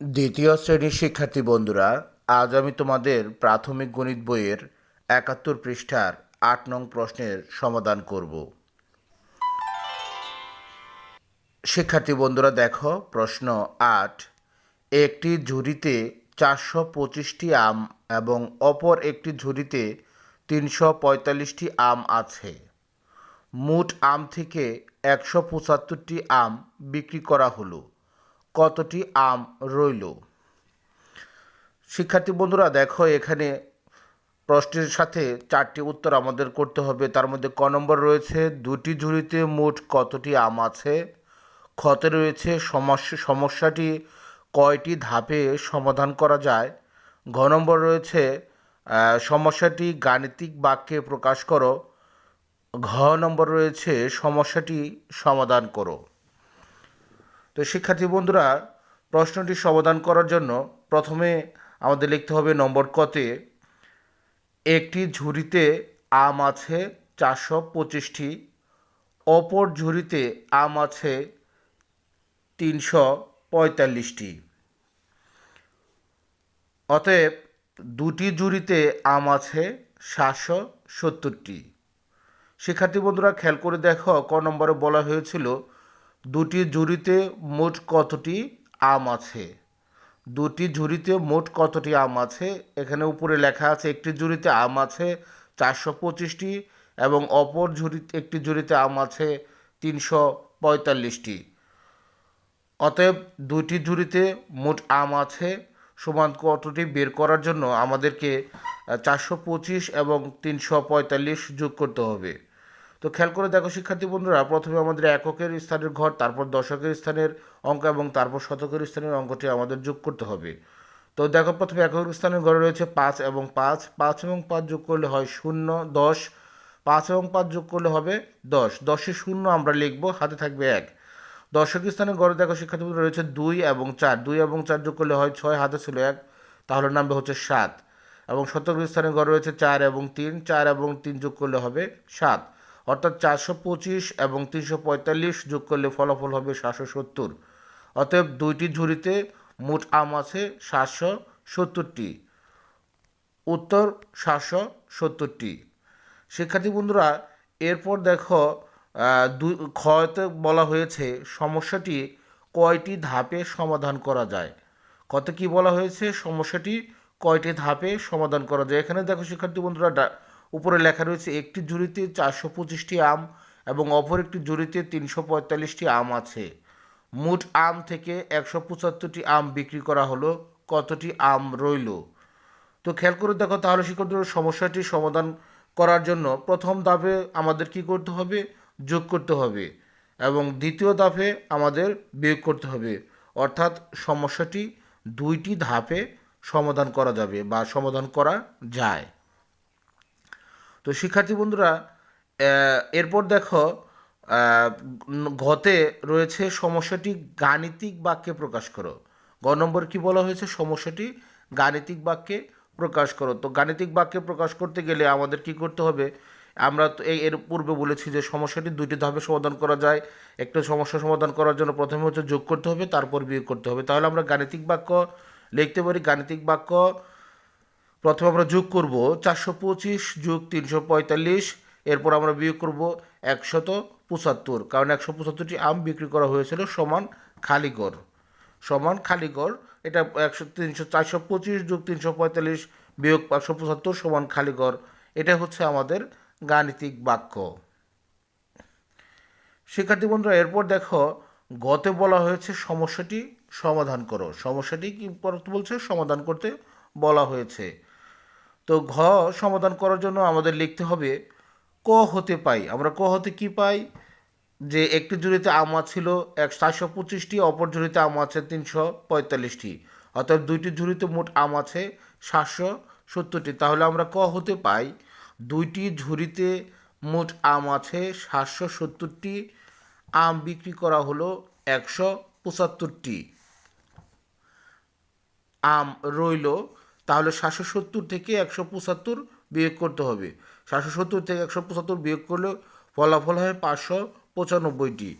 দ্বিতীয় শ্রেণির শিক্ষার্থী বন্ধুরা, আজ আমি তোমাদের প্রাথমিক গণিত বইয়ের একাত্তর পৃষ্ঠার আট নং প্রশ্নের সমাধান করব। শিক্ষার্থী বন্ধুরা, দেখো প্রশ্ন আট। একটি ঝুড়িতে চারশো পঁচিশটি আম এবং অপর একটি ঝুড়িতে তিনশো পঁয়তাল্লিশটি আম আছে। মোট আম থেকে একশো পঁচাত্তরটি আম বিক্রি করা হলো। কতটি আম রইল? শিক্ষার্থী বন্ধুরা, দেখো, এখানে প্রশ্নের সাথে চারটি উত্তর আমাদের করতে হবে। তার মধ্যে ক নম্বর রয়েছে, দুটি ঝুড়িতে মোট কতটি আম আছে? ক্ষতে রয়েছে সমস্যা সমস্যাটি কয়টি ধাপে সমাধান করা যায়? ঘ নম্বর রয়েছে সমস্যাটি গাণিতিক বাক্যে প্রকাশ করো। ঘ নম্বর রয়েছে, সমস্যাটি সমাধান করো। তো শিক্ষার্থী বন্ধুরা, প্রশ্নটি সমাধান করার জন্য প্রথমে আমাদের লিখতে হবে নম্বর কতে, একটি ঝুড়িতে আম আছে চারশো পঁচিশটি, অপর ঝুড়িতে আম আছে তিনশো পঁয়তাল্লিশটি। অতএব দুটি ঝুড়িতে আম আছে সাতশো সত্তরটি। শিক্ষার্থী বন্ধুরা, খেয়াল করে দেখো, ক নম্বরে বলা হয়েছিল দুটি ঝুড়িতে মোট কতটি আম আছে? দুটি ঝুড়িতে মোট কতটি আম আছে? এখানে উপরে লেখা আছে, একটি ঝুড়িতে আম আছে চারশো পঁচিশটি এবং অপর ঝুড়ি, একটি ঝুড়িতে আম আছে তিনশো পঁয়তাল্লিশটি। অতএব দুইটি ঝুড়িতে মোট আম আছে, সমান কতটি বের করার জন্য আমাদেরকে চারশো পঁচিশ এবং তিনশো পঁয়তাল্লিশ যোগ করতে হবে। তো খেয়াল করে দেখো, শিক্ষার্থী বন্ধুরা, প্রথমে আমাদের এককের স্থানের ঘর, তারপর দশকের স্থানের অঙ্ক এবং তারপর শতকের স্থানের অঙ্কটি আমাদের যোগ করতে হবে। তো দেখো, প্রথমে একক স্থানের ঘরে রয়েছে পাঁচ এবং পাঁচ। পাঁচ এবং পাঁচ যোগ করলে হয় শূন্য, দশ। পাঁচ এবং পাঁচ যোগ করলে হবে দশ। দশে শূন্য আমরা লিখব, হাতে থাকবে এক। দর্শক স্থানে গড়ে দেখো, শিক্ষার্থী রয়েছে দুই এবং চার। দুই এবং চার যোগ করলে হয় ছয়, হাতে ছিল এক। তাহলে নামবে হচ্ছে সাত। এবং শতক স্থানে গড়ে রয়েছে চার এবং তিন। চার এবং তিন যোগ করলে হবে সাত। অর্থাৎ চারশো পঁচিশ এবং তিনশো পঁয়তাল্লিশ যোগ করলে ফলাফল হবে সাতশো সত্তর। অতএব দুইটি ঝুড়িতে মোট আম আছে সাতশো সত্তরটি। উত্তর সাতশো সত্তরটি। শিক্ষার্থী বন্ধুরা, এরপর দেখো দুই ক্ষয়তে বলা হয়েছে সমস্যাটি কয়টি ধাপে সমাধান করা যায়। কত কি বলা হয়েছে? সমস্যাটি কয়টি ধাপে সমাধান করা যায়? এখানে দেখো শিক্ষার্থী বন্ধুরা উপরে লেখা রয়েছে, একটি ঝুড়িতে চারশো পঁচিশটি আম এবং অপর একটি ঝুড়িতে তিনশো পঁয়তাল্লিশটি আম আছে। মোট আম থেকে একশো পঁচাত্তরটি আম বিক্রি করা হলো, কতটি আম রইল? তো খেয়াল করে দেখো তাহলে শিক্ষার্থীদের সমস্যাটি সমাধান করার জন্য প্রথম ধাপে আমাদের কি করতে হবে? যোগ করতে হবে এবং দ্বিতীয় ধাপে আমাদের বিয়োগ করতে হবে। অর্থাৎ সমস্যাটি দুইটি ধাপে সমাধান করা যাবে বা সমাধান করা যায়। তো শিক্ষার্থী বন্ধুরা এরপর দেখো ঘতে রয়েছে সমস্যাটি গাণিতিক বাক্যে প্রকাশ করো। গ নম্বর কি বলা হয়েছে? সমস্যাটি গাণিতিক বাক্যে প্রকাশ করো। তো গাণিতিক বাক্যে প্রকাশ করতে গেলে আমাদের কি করতে হবে? আমরা তো এর পূর্বে বলেছি যে সমস্যাটি দুইটি ধাপে সমাধান করা যায়। একটা সমস্যা সমাধান করার জন্য প্রথমে হচ্ছে যোগ করতে হবে, তারপর বিয়োগ করতে হবে। তাহলে আমরা গাণিতিক বাক্য লিখতে পারি। গাণিতিক বাক্য প্রথমে আমরা যোগ করব চারশো পঁচিশ যোগ তিনশো পঁয়তাল্লিশ, এরপর আমরা বিয়োগ করব একশত পঁচাত্তর, কারণ একশো পঁচাত্তরটি আম বিক্রি করা হয়েছিল সমান খালিগড় সমান খালিগড় এটা একশো তিনশো চারশো পঁচিশ যোগ তিনশো পঁয়তাল্লিশ বিয়োগ একশো পঁচাত্তর সমান খালিগড় এটা হচ্ছে আমাদের গাণিতিক বাক্য। শিক্ষার্থী বন্ধুরা, এরপর দেখো, গতে বলা হয়েছে সমস্যাটি সমাধান করো। সমস্যাটি কি বলছে? সমাধান করতে বলা হয়েছে। তো ঘ সমাধান করার জন্য আমাদের লিখতে হবে ক হতে পাই। আমরা ক হতে কি পাই? যে একটি জুড়িতে আম ছিল এক চারশো পঁচিশটি, অপর ঝুড়িতে আম আছে তিনশো পঁয়তাল্লিশটি। অর্থাৎ দুইটি ঝুড়িতে মোট আম আছে সাতশো সত্তরটি। তাহলে আমরা ক হতে পাই? দুইটি ঝুড়িতে মোট আম আছে সাতশো সত্তরটি, আম বিক্রি করা হলো একশো পঁচাত্তরটি। আম রইল তাহলে সাতশো সত্তর থেকে একশো পঁচাত্তর বিয়োগ করতে হবে। সাতশো সত্তর থেকে একশো পঁচাত্তর বিয়োগ করলে ফলাফল হয় পাঁচশো পঁচানব্বইটি।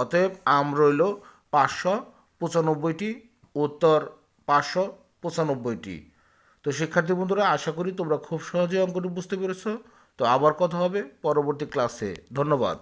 অতএব আম রইল পাঁচশো পঁচানব্বইটি, উত্তর পাঁচশো পঁচানব্বইটি। তো শিক্ষার্থী বন্ধুরা, আশা করি তোমরা খুব সহজে অঙ্কটি বুঝতে পেরেছ। তো আবার কথা হবে পরবর্তী ক্লাসে। ধন্যবাদ।